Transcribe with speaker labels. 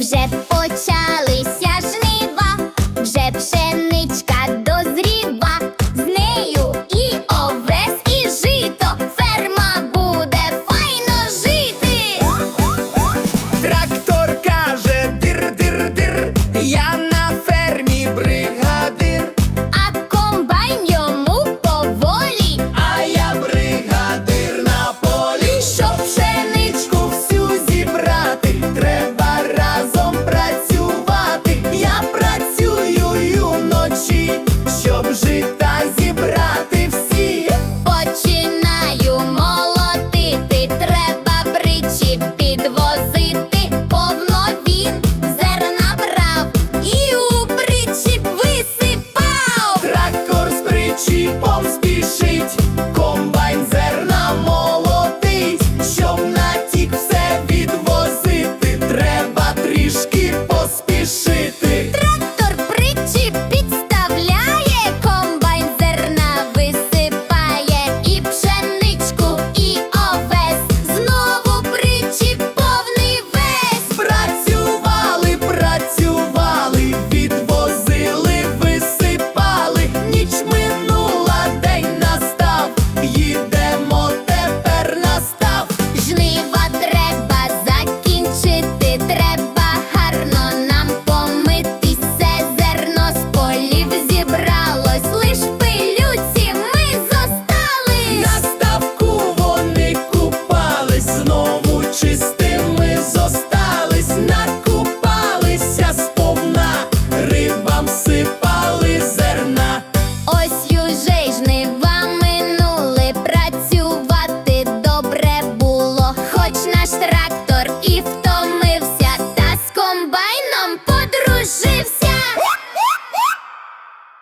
Speaker 1: вже почали
Speaker 2: Cipó
Speaker 1: Нам подружився.